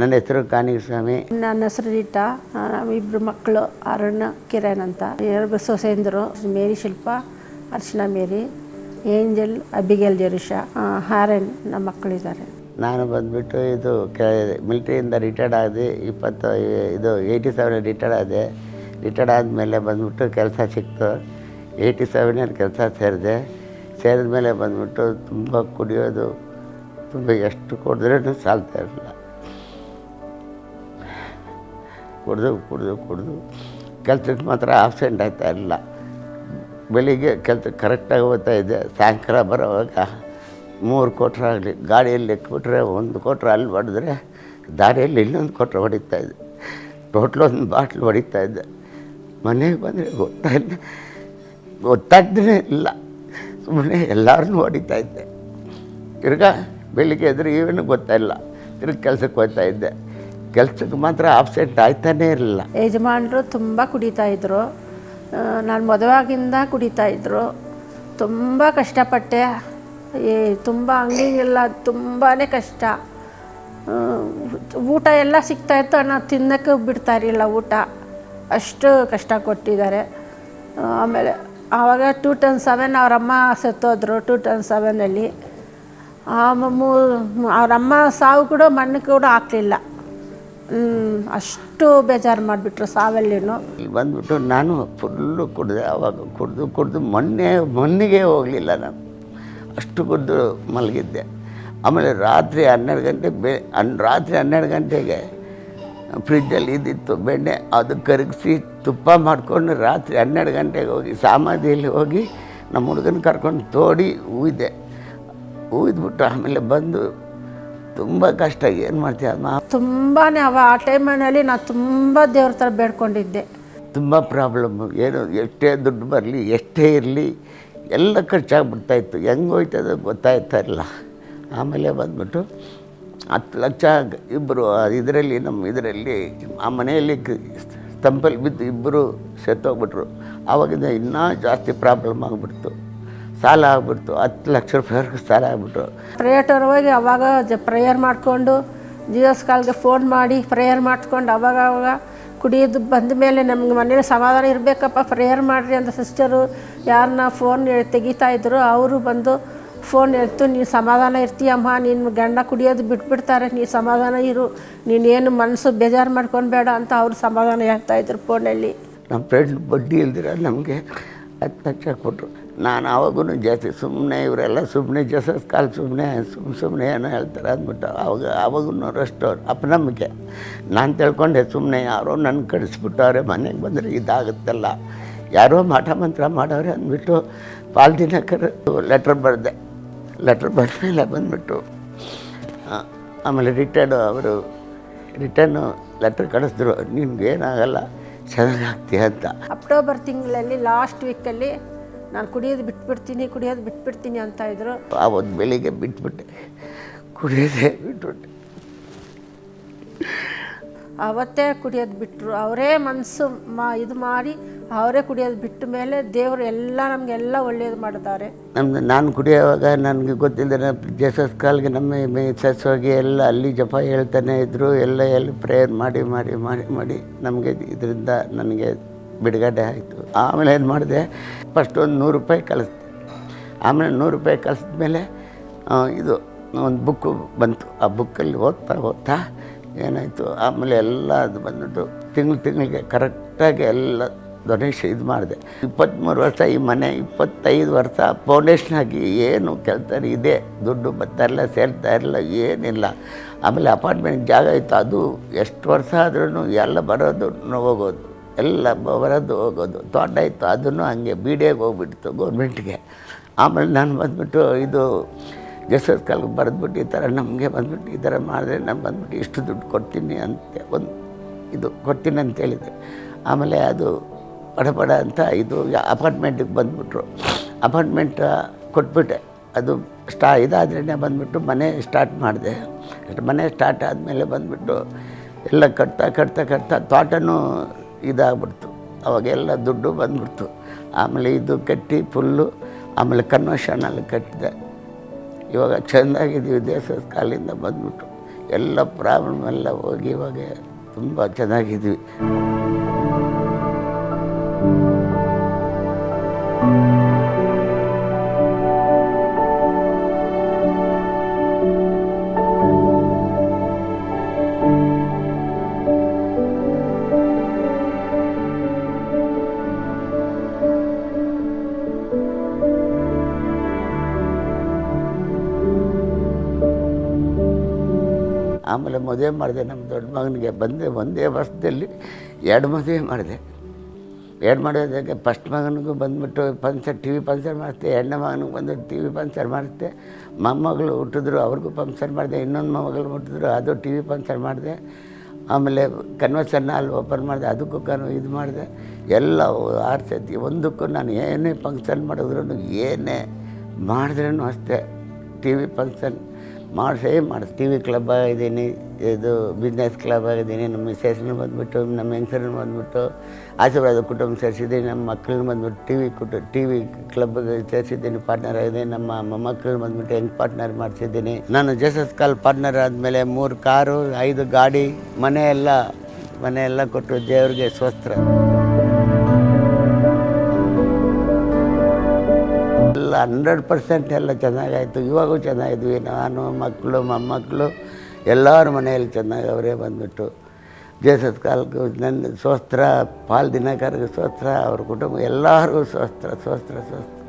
ನನ್ನ ಹೆಸರು ಕಾನಿಸ್ವಾಮಿ ನನ್ನ ಹೆಸರು ರೀಟಾ. ಇಬ್ಬರು ಮಕ್ಕಳು ಅರುಣ್ ಕಿರಣ್ ಅಂತ. ಎರಡು ಸೊಸೆಂದರು Mary Shilpa Archana Mary Angel Abigail Jerusha Haran Haran ನಮ್ಮ ಮಕ್ಕಳಿದ್ದಾರೆ ನಾನು ಬಂದ್ಬಿಟ್ಟು ಇದು ಕೆ ಮಿಲ್ಟ್ರಿಯಿಂದ ರಿಟೈರ್ಡ್ ಆಗಿ ಇಪ್ಪತ್ತು ಇದು ಏಯ್ಟಿ ಸೆವೆನ್ ರಿಟೈರ್ಡ್ ಆದೆ. ರಿಟೈರ್ಡ್ ಆದಮೇಲೆ ಬಂದ್ಬಿಟ್ಟು ಕೆಲಸ ಸಿಕ್ತು. ಏಯ್ಟಿ ಸೆವೆನಲ್ಲಿ ಕೆಲಸ ಸೇರಿದೆ. ಸೇರಿದ ಮೇಲೆ ಬಂದ್ಬಿಟ್ಟು ತುಂಬ ಕುಡಿಯೋದು ತುಂಬ ಎಷ್ಟು ಕೊಡಿದ್ರೂ ಸಾಲ್ತಾ ಇರಲಿಲ್ಲ ಕುಡಿದು ಕುಡಿದು ಕುಡಿದು. ಕೆಲ್ಸಕ್ಕೆ ಮಾತ್ರ ಆಬ್ಸೆಂಟ್ ಆಯ್ತಾ ಇಲ್ಲ. ಬೆಳಿಗ್ಗೆ ಕೆಲಸ ಕರೆಕ್ಟಾಗಿ ಓದ್ತಾ ಇದ್ದೆ ಸಾಯಂಕಾಲ ಬರೋವಾಗ ಮೂರು ಕೊಟ್ರೆ ಆಗಲಿ, ಗಾಡಿಯಲ್ಲಿ ಕೊಟ್ಟರೆ ಒಂದು ಕೊಟ್ರೆ ಅಲ್ಲಿ ಹೊಡೆದ್ರೆ ದಾರಿಯಲ್ಲಿ ಇನ್ನೊಂದು ಕೊಟ್ರೆ ಹೊಡಿತಾ ಇದ್ದೆ ಟೋಟ್ಲ್ ಒಂದು ಬಾಟ್ಲು ಹೊಡಿತಾ ಇದ್ದೆ ಮನೆಗೆ ಬಂದರೆ ಗೊತ್ತಾಯಿಲ್ಲ ಗೊತ್ತಾಗ್ದೇ ಇಲ್ಲ. ಸುಮ್ಮನೆ ಎಲ್ಲರನ್ನೂ ಹೊಡಿತಾ ಇದ್ದೆ ತಿರ್ಗಾ ಬೆಳಿಗ್ಗೆ ಎದ್ರೆ ಏನು ಗೊತ್ತಾಯಿಲ್ಲ ತಿರ್ಗಿ ಕೆಲಸಕ್ಕೆ ಹೋಗ್ತಾ ಇದ್ದೆ ಕೆಲ್ಸಕ್ಕೆ ಮಾತ್ರ ಆಬ್ಸೆಂಟ್ ಆಯ್ತಾನೇ ಇರಲಿಲ್ಲ. ಯಜಮಾನರು ತುಂಬ ಕುಡಿತಾ ಇದ್ರು. ನಾನು ಮದುವಾಗಿಂದ ಕುಡಿತಾ ಇದ್ರು. ತುಂಬ ಕಷ್ಟಪಟ್ಟೆ. ಏ, ತುಂಬ ಅಂಗಡಿಗೆಲ್ಲ ತುಂಬಾ ಕಷ್ಟ. ಊಟ ಎಲ್ಲ ಸಿಗ್ತಾಯಿತ್ತು ನಾವು ತಿನ್ನೋಕ್ಕೆ ಬಿಡ್ತಾ ಇರಲಿಲ್ಲ ಊಟ. ಅಷ್ಟು ಕಷ್ಟ ಕೊಟ್ಟಿದ್ದಾರೆ. ಆಮೇಲೆ ಆವಾಗ ಟೂ ಟನ್ ಸೆವೆನ್ ಅವರಮ್ಮ ಸತ್ತೋದ್ರು, ಟೂ ಟನ್ ಸೆವೆನಲ್ಲಿ. ಅವರಮ್ಮ ಸಾವು ಕೂಡ ಮಣ್ಣು ಕೂಡ ಹಾಕ್ಲಿಲ್ಲ. ಅಷ್ಟು ಬೇಜಾರು ಮಾಡಿಬಿಟ್ರು ಸಾವಲ್ಲಿನೂ ಇಲ್ಲಿ ಬಂದ್ಬಿಟ್ಟು ನಾನು ಫುಲ್ಲು ಕುಡಿದೆ, ಅವಾಗ ಕುಡಿದು ಕುಡಿದು ಮೊನ್ನೆ, ಮೊನ್ನೆಗೆ ಹೋಗಲಿಲ್ಲ ನಾನು. ಅಷ್ಟು ಕುಡಿದು ಮಲಗಿದ್ದೆ. ಆಮೇಲೆ ರಾತ್ರಿ ಹನ್ನೆರಡು ಗಂಟೆಗೆ ಬೆ ರಾತ್ರಿ ಹನ್ನೆರಡು ಗಂಟೆಗೆ ಫ್ರಿಜ್ಜಲ್ಲಿ ಇದ್ದಿತ್ತು ಬೆಣ್ಣೆ, ಅದು ಕರಗಿಸಿ ತುಪ್ಪ ಮಾಡಿಕೊಂಡು ರಾತ್ರಿ ಹನ್ನೆರಡು ಗಂಟೆಗೆ ಹೋಗಿ ಸಮಾಧಿಯಲ್ಲಿ ಹೋಗಿ ನಮ್ಮ ಹುಡುಗನ ಕರ್ಕೊಂಡು ತೋಡಿ ಹೂಯ್ದೆ ಹೂಯ್ದ್ಬಿಟ್ಟು ಆಮೇಲೆ ಬಂದು ತುಂಬ ಕಷ್ಟ ಏನು ಮಾಡ್ತೀಯ? ಅಮ್ಮ ತುಂಬಾ ಅವ ಆ ಟೈಮಿನಲ್ಲಿ ನಾನು ತುಂಬ ದೇವ್ರ ಥರ ಬೇಡ್ಕೊಂಡಿದ್ದೆ. ತುಂಬ ಪ್ರಾಬ್ಲಮ್ಮು ಏನು ಎಷ್ಟೇ ದುಡ್ಡು ಬರಲಿ ಎಷ್ಟೇ ಇರಲಿ ಎಲ್ಲ ಖರ್ಚಾಗ್ಬಿಡ್ತಾಯಿತ್ತು ಹೆಂಗೆ ಹೋಯ್ತದ ಗೊತ್ತಾಯ್ತಾ ಇಲ್ಲ. ಆಮೇಲೆ ಬಂದ್ಬಿಟ್ಟು ಹತ್ತು ಲಕ್ಷ ಇಬ್ಬರು ಇದರಲ್ಲಿ ನಮ್ಮ ಇದರಲ್ಲಿ ಆ ಮನೆಯಲ್ಲಿ ಸ್ತಂಪಲ್ಲಿ ಬಿದ್ದು ಇಬ್ಬರು ಸೆತ್ತೋಗ್ಬಿಟ್ರು. ಆವಾಗಿಂದ ಇನ್ನೂ ಜಾಸ್ತಿ ಪ್ರಾಬ್ಲಮ್ ಆಗಿಬಿಡ್ತು. ಸಾಲ ಆಗ್ಬಿಡ್ತು ಹತ್ತು ಲಕ್ಷ ರೂಪಾಯಿವರೆಗೂ ಸಾಲ ಆಗ್ಬಿಟ್ರು. ಪ್ರೇಯರ್ ಹೋಗಿ ಅವಾಗ ಜ ಪ್ರೇಯರ್ ಮಾಡಿಕೊಂಡು ಜೀಸಸ್ ಕಾಲ್ಗೆ ಫೋನ್ ಮಾಡಿ ಪ್ರೇಯರ್ ಮಾಡಿಕೊಂಡು ಅವಾಗ ಅವಾಗ ಕುಡಿಯೋದು ಬಂದ ಮೇಲೆ ನಮ್ಗೆ ಮನೇಲಿ ಸಮಾಧಾನ ಇರಬೇಕಪ್ಪ ಪ್ರೇಯರ್ ಮಾಡಿರಿ ಅಂತ ಸಿಸ್ಟರು ಯಾರನ್ನ ಫೋನ್ ತೆಗಿತಾ ಇದ್ರು ಅವರು ಬಂದು ಫೋನ್ ಎತ್ತು ನೀನು ಸಮಾಧಾನ ಇರ್ತೀಯಮ್ಮ ನಿನ್ನ ಗಂಡ ಕುಡಿಯೋದು ಬಿಟ್ಬಿಡ್ತಾರೆ ನೀನು ಸಮಾಧಾನ ಇರು ನೀನೇನು ಮನಸ್ಸು ಬೇಜಾರು ಮಾಡ್ಕೊಬೇಡ ಅಂತ ಅವರು ಸಮಾಧಾನ ಹೇಳ್ತಾಯಿದ್ರು ಫೋನಲ್ಲಿ ನಮ್ಮ ಫ್ರೆಂಡ್ ಬಡ್ಡಿ ಇಲ್ದಿರ ನಮಗೆ ಹತ್ತು ಲಕ್ಷ ಕೊಟ್ಟರು ನಾನು ಆವಾಗೂ ಜಾಸ್ತಿ ಸುಮ್ಮನೆ ಇವರೆಲ್ಲ ಸುಮ್ಮನೆ ಜಸಸ್ ಕಾಲು ಸುಮ್ಮನೆ ಸುಮ್ಮ ಸುಮ್ಮನೆ ಏನೋ ಹೇಳ್ತಾರೆ ಅಂದ್ಬಿಟ್ಟು ಅವಾಗ ಆವಾಗೂ ಅಷ್ಟು ಅಪನಂಬಿಕೆ. ನಾನು ತಿಳ್ಕೊಂಡೆ ಸುಮ್ಮನೆ ಯಾರೋ ನನ್ನ ಕಳಿಸ್ಬಿಟ್ಟವ್ರೆ, ಮನೆಗೆ ಬಂದರೆ ಇದಾಗುತ್ತಲ್ಲ. ಯಾರೋ ಮಾಟ ಮಂತ್ರ ಮಾಡವ್ರೆ ಅಂದ್ಬಿಟ್ಟು ಪಾಲ್ ದಿನಕರ್ ಲೆಟ್ರ್ ಬರೆದೆ. ಲೆಟ್ರ್ ಬರೆದ ಮೇಲೆ ಬಂದ್ಬಿಟ್ಟು ಆಮೇಲೆ ರಿಟರ್ನು ಅವರು ರಿಟರ್ನು ಲೆಟ್ರ್ ಕಳಿಸಿದ್ರು. ನಿನ್ಗೇನಾಗಲ್ಲ, ಚೆನ್ನಾಗಿ ಆಗ್ತೀಯ ಅಂತ ಅಕ್ಟೋಬರ್ ತಿಂಗಳಲ್ಲಿ ಲಾಸ್ಟ್ ವೀಕಲ್ಲಿ ನಾನು ಕುಡಿಯೋದು ಬಿಟ್ಬಿಡ್ತೀನಿ ಕುಡಿಯೋದು ಬಿಟ್ಬಿಡ್ತೀನಿ ಅಂತ ಇದ್ರು. ಆವತ್ತು ಬೆಳಿಗ್ಗೆ ಬಿಟ್ಬಿಟ್ಟೆ. ಕುಡಿಯೋದೇ ಬಿಟ್ಬಿಟ್ಟೆ. ಅವತ್ತೇ ಕುಡಿಯೋದು ಬಿಟ್ಟರು ಅವರೇ ಮನಸ್ಸು ಮಾ ಇದು ಮಾಡಿ ಅವರೇ ಕುಡಿಯೋದು ಬಿಟ್ಟ ಮೇಲೆ ದೇವರು ಎಲ್ಲ ನಮಗೆಲ್ಲ ಒಳ್ಳೆಯದು ಮಾಡಿದ್ದಾರೆ ನಮ್ದು ನಾನು ಕುಡಿಯೋವಾಗ ನನಗೆ ಗೊತ್ತಿಲ್ಲದೆ ಜೇಸಸ್ ಕಾಲ್ಗೆ ನಮ್ಮ ಮಿಸಸ್ ಹೋಗಿ ಎಲ್ಲ ಅಲ್ಲಿ ಜಪ ಹೇಳ್ತಾನೆ ಇದ್ದರು ಎಲ್ಲ ಎಲ್ಲಿ ಪ್ರೇಯರ್ ಮಾಡಿ ಮಾಡಿ ಮಾಡಿ ಮಾಡಿ ನಮಗೆ ಇದರಿಂದ ನನಗೆ ಬಿಡುಗಡೆ ಆಯಿತು. ಆಮೇಲೆ ಏನು ಮಾಡಿದೆ? ಫಸ್ಟ್ ಒಂದು ನೂರು ರೂಪಾಯಿ ಕಳಿಸ್ದೆ. ಆಮೇಲೆ ನೂರು ರೂಪಾಯಿ ಕಳಿಸಿದ ಮೇಲೆ ಇದು ಒಂದು ಬುಕ್ಕು ಬಂತು. ಆ ಬುಕ್ಕಲ್ಲಿ ಓದ್ತಾ ಓದ್ತಾ ಏನಾಯಿತು? ಆಮೇಲೆ ಎಲ್ಲ ಅದು ಬಂದ್ಬಿಟ್ಟು ತಿಂಗಳು ತಿಂಗಳಿಗೆ ಕರೆಕ್ಟಾಗಿ ಎಲ್ಲ ಡೊನೇಷನ್ ಇದು ಮಾಡಿದೆ. ಇಪ್ಪತ್ತ್ಮೂರು ವರ್ಷ ಈ ಮನೆ, ಇಪ್ಪತ್ತೈದು ವರ್ಷ ಫೌಂಡೇಶನ್ ಆಗಿ ಏನು ಕೆಲಸ ಇದೆ. ದುಡ್ಡು ಬರ್ತಾ ಇರಲ್ಲ ಸೇರ್ತಾ ಇರಲಿಲ್ಲ, ಏನಿಲ್ಲ. ಆಮೇಲೆ ಅಪಾರ್ಟ್ಮೆಂಟ್ ಜಾಗ ಇತ್ತು. ಅದು ಎಷ್ಟು ವರ್ಷ ಆದ್ರೂ ಎಲ್ಲ ಬರೋದು ಹೋಗೋದು ಎಲ್ಲ ಬರೋದು ಹೋಗೋದು. ತೋಟ ಇತ್ತು. ಅದನ್ನು ಹಂಗೆ ಬಿ ಹೋಗ್ಬಿಡ್ತು ಗೌರ್ಮೆಂಟ್ಗೆ. ಆಮೇಲೆ ನಾನು ಬಂದ್ಬಿಟ್ಟು ಇದು ಜಸಸ್ ಕಾಲಕ್ಕೆ ಬರೆದ್ಬಿಟ್ಟು ಈ ಥರ ನಮಗೆ ಬಂದ್ಬಿಟ್ಟು ಈ ಥರ ಮಾಡಿದ್ರೆ ನಾನು ಬಂದ್ಬಿಟ್ಟು ಇಷ್ಟು ದುಡ್ಡು ಕೊಡ್ತೀನಿ ಅಂತ. ಒಂದು ಇದು ಕೊಡ್ತೀನಿ ಅಂತ ಹೇಳಿದೆ. ಆಮೇಲೆ ಅದು ಬಡ ಬಡ ಅಂತ ಇದು ಅಪಾರ್ಟ್ಮೆಂಟಿಗೆ ಬಂದ್ಬಿಟ್ರು. ಅಪಾರ್ಟ್ಮೆಂಟ್ ಕೊಟ್ಬಿಟ್ಟೆ. ಅದು ಸ್ಟಾ ಇದಾದ್ರೇ ಬಂದ್ಬಿಟ್ಟು ಮನೆ ಸ್ಟಾರ್ಟ್ ಮಾಡಿದೆ. ಮನೆ ಸ್ಟಾರ್ಟ್ ಆದಮೇಲೆ ಬಂದ್ಬಿಟ್ಟು ಎಲ್ಲ ಕಟ್ತಾ ಕಟ್ತಾ ಕಟ್ತಾ ತೋಟನೂ ಇದಾಗ್ಬಿಡ್ತು. ಅವಾಗೆಲ್ಲ ದುಡ್ಡು ಬಂದ್ಬಿಡ್ತು. ಆಮೇಲೆ ಇದು ಕಟ್ಟಿ ಫುಲ್ಲು ಆಮೇಲೆ ಕನ್ವರ್ಷನಲ್ಲಿ ಕಟ್ಟಿದೆ. ಇವಾಗ ಚೆಂದಾಗಿದ್ದೀವಿ ದೇಶದ ಕಾಲಿಂದ ಬಂದ್ಬಿಟ್ಟು. ಎಲ್ಲ ಪ್ರಾಬ್ಲಮ್ ಎಲ್ಲ ಹೋಗಿ ಇವಾಗ ತುಂಬ ಚೆನ್ನಾಗಿದ್ವಿ ಆಮೇಲೆ ಮದುವೆ ಮಾಡಿದೆ, ನಮ್ಮ ದೊಡ್ಡ ಮಗನಿಗೆ ಬಂದೆ, ಒಂದೇ ವರ್ಷದಲ್ಲಿ ಎರಡು ಮದುವೆ ಮಾಡಿದೆ. ಎರಡು ಮಾಡೋದಕ್ಕೆ ಫಸ್ಟ್ ಮಗನಿಗೂ ಬಂದುಬಿಟ್ಟು ಪಂಚರ್, ಟಿ ವಿ ಪಂಚರ್ ಮಾಡಿಸ್ದೆ ಎರಡನೇ ಮಗನಿಗೆ ಬಂದು ಟಿ ವಿ ಪಂಚರ್ ಮಾಡಿಸ್ದೆ. ಮೊಮ್ಮಗಳು ಹುಟ್ಟಿದ್ರು, ಅವ್ರಿಗೂ ಪಂಚರ್ ಮಾಡಿದೆ, ಇನ್ನೊಂದು ಮೊಮ್ಮಗಳು ಹುಟ್ಟಿದ್ರು, ಅದು ಟಿ ವಿ ಪಂಚರ್ ಮಾಡಿದೆ. ಆಮೇಲೆ ಕನ್ವೆನ್ಷನ್ ಅಲ್ಲಿ ಓಪನ್ ಮಾಡಿದೆ, ಅದಕ್ಕೂ ಕನ್ ಇದು ಮಾಡಿದೆ. ಎಲ್ಲ ಆರು ಸತಿ ಒಂದಕ್ಕೂ ನಾನು ಏನೇ ಪಂಕ್ಷನ್ ಮಾಡಿದ್ರು ಏನೇ ಮಾಡಿದ್ರೂ ಅಷ್ಟೇ. ಟಿ ವಿ ಫಂಕ್ಷನ್ ಮಾಡಿಸೇ ಮಾಡಿಸ್. ಟಿ ವಿ ಕ್ಲಬ್ ಆಗಿದ್ದೀನಿ, ಇದು ಬಿಸ್ನೆಸ್ ಕ್ಲಬ್ ಆಗಿದ್ದೀನಿ, ನಮ್ಮ ಮಿಸೇಸ್ನ ಬಂದುಬಿಟ್ಟು, ನಮ್ಮ ಹೆಂಗಸರನ್ನು ಬಂದುಬಿಟ್ಟು, ಆಶೀರ್ವಾದ ಕುಟುಂಬ ಸೇರಿಸಿದ್ದೀನಿ ನಮ್ಮ ಮಕ್ಕಳನ್ನ ಬಂದುಬಿಟ್ಟು ಟಿ ವಿ ಕುಟು, ಟಿ ವಿ ಕ್ಲಬ್ಗೆ ಸೇರಿಸಿದ್ದೀನಿ, ಪಾರ್ಟ್ನರ್ ಆಗಿದ್ದೀನಿ, ನಮ್ಮ ಮೊಮ್ಮಕ್ಕಳನ್ನ ಬಂದುಬಿಟ್ಟು ಹೆಂಗೆ ಪಾರ್ಟ್ನರ್ ಮಾಡಿಸಿದ್ದೀನಿ. ನಾನು ಜಸಸ್ ಕಾಲ್ ಪಾರ್ಟ್ನರ್ ಆದಮೇಲೆ ಮೂರು ಕಾರು, ಐದು ಗಾಡಿ, ಮನೆ ಎಲ್ಲ ಮನೆ ಎಲ್ಲ ಕೊಟ್ಟು ದೇವ್ರಿಗೆ ಸ್ವಸ್ತ್ರ. ಹಂಡ್ರೆಡ್ ಪರ್ಸೆಂಟ್ ಎಲ್ಲ ಚೆನ್ನಾಗಾಯಿತು. ಇವಾಗೂ ಚೆನ್ನಾಗಿದ್ವಿ. ನಾನು, ಮಕ್ಕಳು, ಮೊಮ್ಮಕ್ಕಳು ಎಲ್ಲರ ಮನೆಯಲ್ಲಿ ಚೆನ್ನಾಗಿ ಅವರೇ ಬಂದುಬಿಟ್ಟು ಜೇಸಸ್ ಕಾಲಕ್ಕೆ ನನ್ನ ಸ್ವಸ್ತ್ರ ಪಾಲ್ ದಿನಕರ್ಗೆ ಸ್ವಸ್ತ್ರ ಅವ್ರ ಕುಟುಂಬ ಎಲ್ಲರಿಗೂ ಸ್ವಸ್ತ್ರ ಸ್ವಸ್ತ್ರ ಸ್ವಸ್ತ್ರ